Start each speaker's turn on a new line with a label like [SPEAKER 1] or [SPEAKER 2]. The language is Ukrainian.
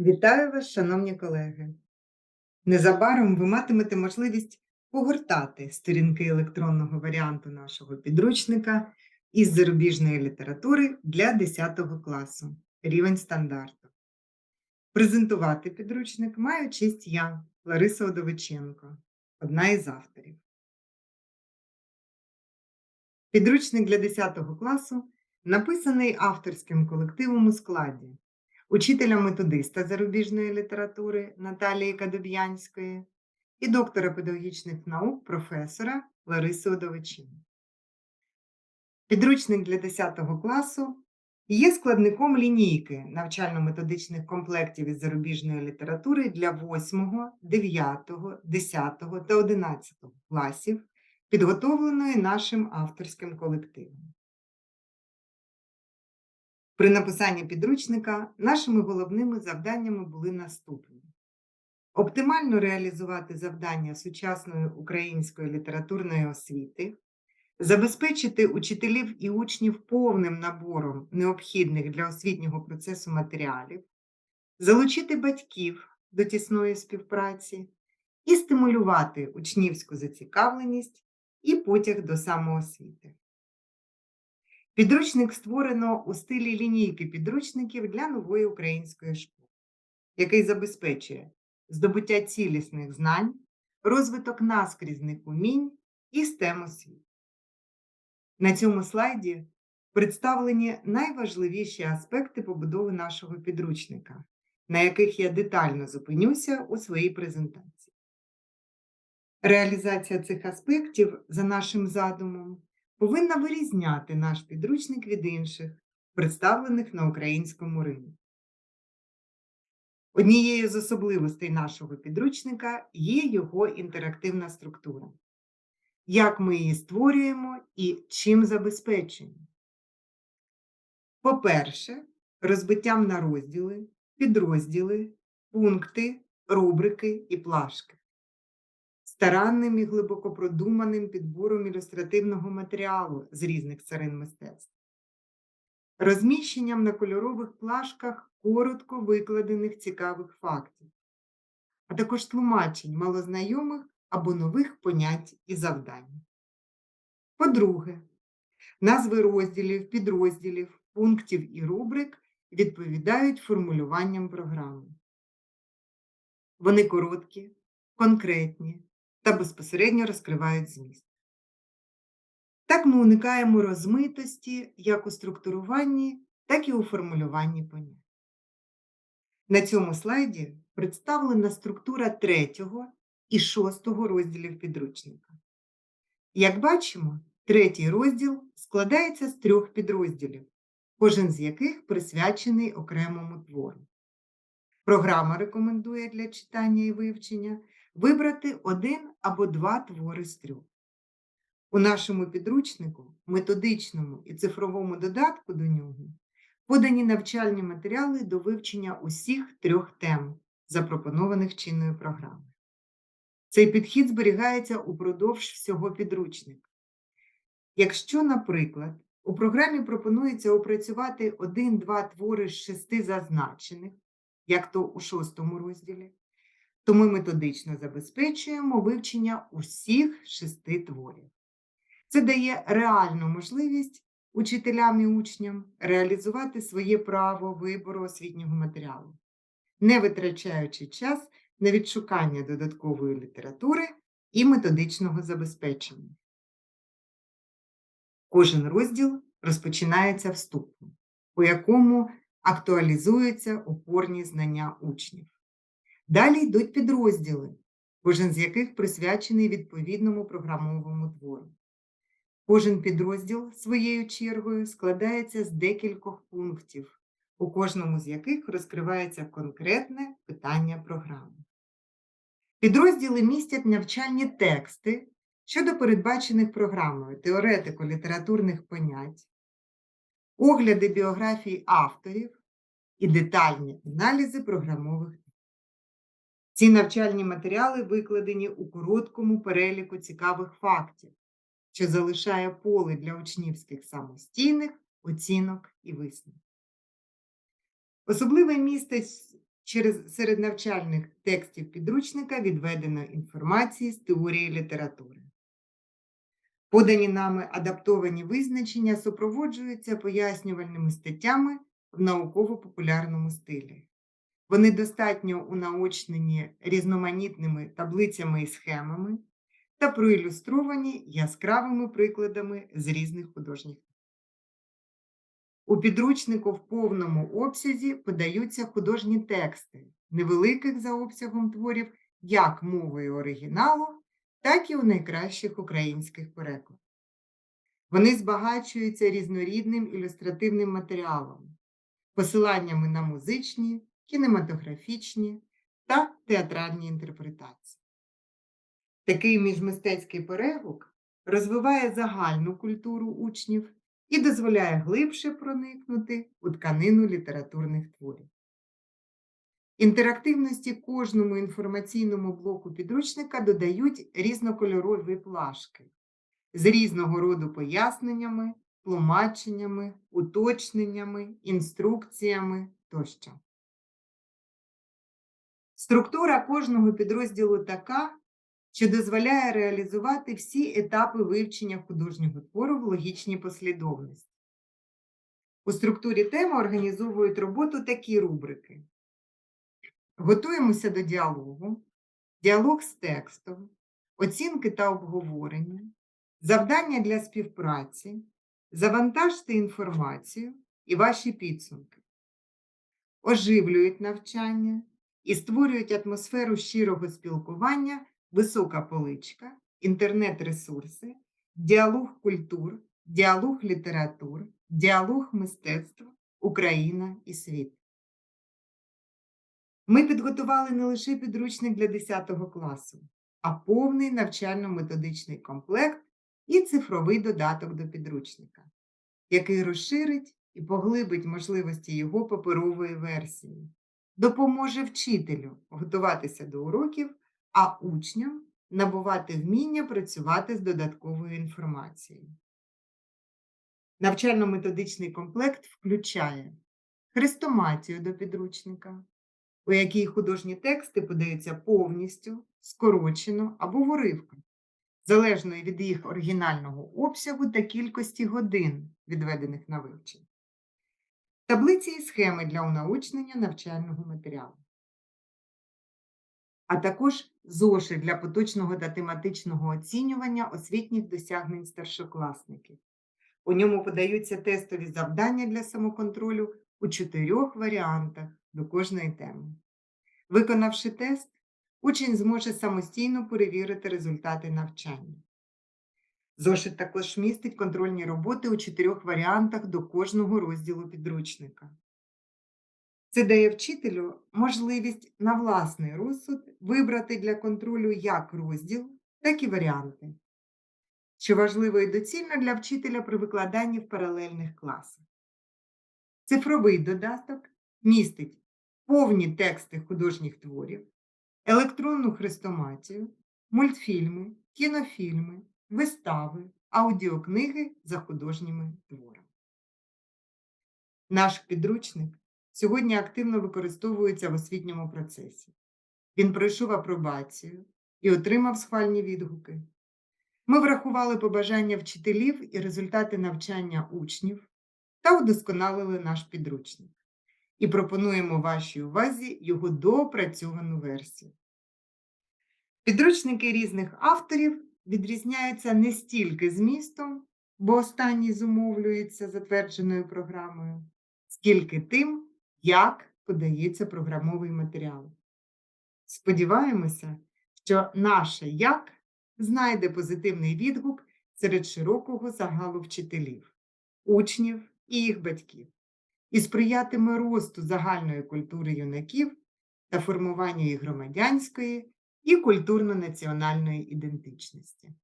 [SPEAKER 1] Вітаю вас, шановні колеги! Незабаром ви матимете можливість погортати сторінки електронного варіанту нашого підручника із зарубіжної літератури для 10 класу, рівень стандарту. Презентувати підручник маю честь я, Лариса Одовиченко, одна із авторів. Підручник для 10 класу написаний авторським колективом у складі учителя-методиста зарубіжної літератури Наталії Кадоб'янської і доктора педагогічних наук професора Лариси Удовичини. Підручник для 10 класу є складником лінійки навчально-методичних комплектів із зарубіжної літератури для 8, 9, 10 та 11 класів, підготовленої нашим авторським колективом. При написанні підручника нашими головними завданнями були наступні: оптимально реалізувати завдання сучасної української літературної освіти, забезпечити учителів і учнів повним набором необхідних для освітнього процесу матеріалів, залучити батьків до тісної співпраці і стимулювати учнівську зацікавленість і потяг до самоосвіти. Підручник створено у стилі лінійки підручників для нової української школи, який забезпечує здобуття цілісних знань, розвиток наскрізних умінь і STEM освіти. На цьому слайді представлені найважливіші аспекти побудови нашого підручника, на яких я детально зупинюся у своїй презентації. Реалізація цих аспектів за нашим задумом повинна вирізняти наш підручник від інших, представлених на українському ринку. Однією з особливостей нашого підручника є його інтерактивна структура. Як ми її створюємо і чим забезпечуємо? По-перше, розбиттям на розділи, підрозділи, пункти, рубрики і плашки старанним і глибоко продуманим підбором ілюстративного матеріалу з різних царин мистецтв, розміщенням на кольорових плашках коротко викладених цікавих фактів, а також тлумачень малознайомих або нових понять і завдань. По-друге, назви розділів, підрозділів, пунктів і рубрик відповідають формулюванням програми. Вони короткі, конкретні, та безпосередньо розкривають зміст. Так ми уникаємо розмитості як у структуруванні, так і у формулюванні понять. На цьому слайді представлена структура третього і шостого розділів підручника. Як бачимо, третій розділ складається з трьох підрозділів, кожен з яких присвячений окремому твору. Програма рекомендує для читання і вивчення вибрати один або два твори з трьох. У нашому підручнику, методичному і цифровому додатку до нього подані навчальні матеріали до вивчення усіх трьох тем, запропонованих чинною програмою. Цей підхід зберігається упродовж всього підручника. Якщо, наприклад, у програмі пропонується опрацювати один-два твори з шести зазначених, як то у шостому розділі, то ми методично забезпечуємо вивчення усіх шести творів. Це дає реальну можливість учителям і учням реалізувати своє право вибору освітнього матеріалу, не витрачаючи час на відшукання додаткової літератури і методичного забезпечення. Кожен розділ розпочинається вступом, у якому актуалізуються опорні знання учнів. Далі йдуть підрозділи, кожен з яких присвячений відповідному програмовому твору. Кожен підрозділ своєю чергою складається з декількох пунктів, у кожному з яких розкривається конкретне питання програми. Підрозділи містять навчальні тексти щодо передбачених програмою теоретико-літературних понять, огляди біографій авторів і детальні аналізи програмових ці навчальні матеріали викладені у короткому переліку цікавих фактів, що залишає поле для учнівських самостійних оцінок і висновків. Особливе місце через серед навчальних текстів підручника відведено інформації з теорії літератури. Подані нами адаптовані визначення супроводжуються пояснювальними статтями в науково-популярному стилі. Вони достатньо унаочнені різноманітними таблицями і схемами та проілюстровані яскравими прикладами з різних художніх. У підручнику в повному обсязі подаються художні тексти невеликих за обсягом творів як мовою оригіналу, так і у найкращих українських перекладах. Вони збагачуються різнорідним ілюстративним матеріалом, посиланнями на музичні, кінематографічні та театральні інтерпретації. Такий міжмистецький перегук розвиває загальну культуру учнів і дозволяє глибше проникнути у тканину літературних творів. Інтерактивності кожному інформаційному блоку підручника додають різнокольорові плашки з різного роду поясненнями, тлумаченнями, уточненнями, інструкціями тощо. Структура кожного підрозділу така, що дозволяє реалізувати всі етапи вивчення художнього твору в логічній послідовності. У структурі теми організовують роботу такі рубрики: Готуємося до діалогу, діалог з текстом, оцінки та обговорення, завдання для співпраці, завантажте інформацію і ваші підсумки, оживлюють навчання і створюють атмосферу щирого спілкування, висока поличка, інтернет-ресурси, діалог культур, діалог літератур, діалог мистецтв, Україна і світ. Ми підготували не лише підручник для 10 класу, а повний навчально-методичний комплект і цифровий додаток до підручника, який розширить і поглибить можливості його паперової версії, допоможе вчителю готуватися до уроків, а учням набувати вміння працювати з додатковою інформацією. Навчально-методичний комплект включає хрестоматію до підручника, у якій художні тексти подаються повністю, скорочено або в уривках, залежно від їх оригінального обсягу та кількості годин, відведених на вивчення. Таблиці і схеми для унаочнення навчального матеріалу. А також зошит для поточного та тематичного оцінювання освітніх досягнень старшокласників. У ньому подаються тестові завдання для самоконтролю у чотирьох варіантах до кожної теми. Виконавши тест, учень зможе самостійно перевірити результати навчання. Зошит також містить контрольні роботи у чотирьох варіантах до кожного розділу підручника. Це дає вчителю можливість на власний розсуд вибрати для контролю як розділ, так і варіанти, що важливо і доцільно для вчителя при викладанні в паралельних класах. Цифровий додаток містить повні тексти художніх творів, електронну хрестоматію, мультфільми, кінофільми, вистави, аудіокниги за художніми творами. Наш підручник сьогодні активно використовується в освітньому процесі. Він пройшов апробацію і отримав схвальні відгуки. Ми врахували побажання вчителів і результати навчання учнів та удосконалили наш підручник і пропонуємо вашій увазі його доопрацьовану версію. Підручники різних авторів відрізняються не стільки змістом, бо останній зумовлюється затвердженою програмою, скільки тим, як подається програмовий матеріал. Сподіваємося, що наше як знайде позитивний відгук серед широкого загалу вчителів, учнів і їх батьків і сприятиме росту загальної культури юнаків та формуванню їх громадянської і культурно-національної ідентичності.